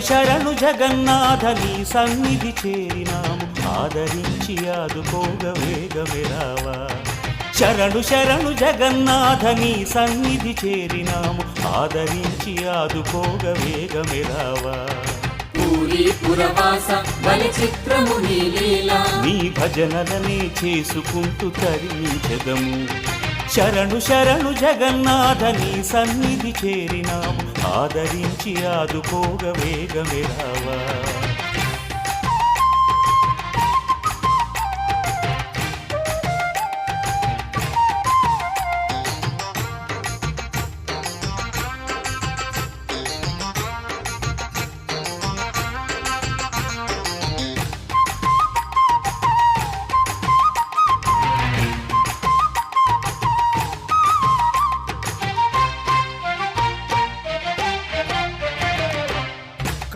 శరణు జగన్నాథ నీ సన్నిధి చేరినాము. ఆదరించి ఆదుకోగ వేగమెరావా శరణు శరణు జగన్నాథ నీ సన్నిధి చేరినాము. ఆదరించి ఆదుకోగ వేగమెరావా నీ భజనలనే చేసుకుంటూ తరించదము శరణు శరణు జగన్నాథ నీ సన్నిధి చేరినాం ఆదరించి ఆదుకోగ వేగమెరావా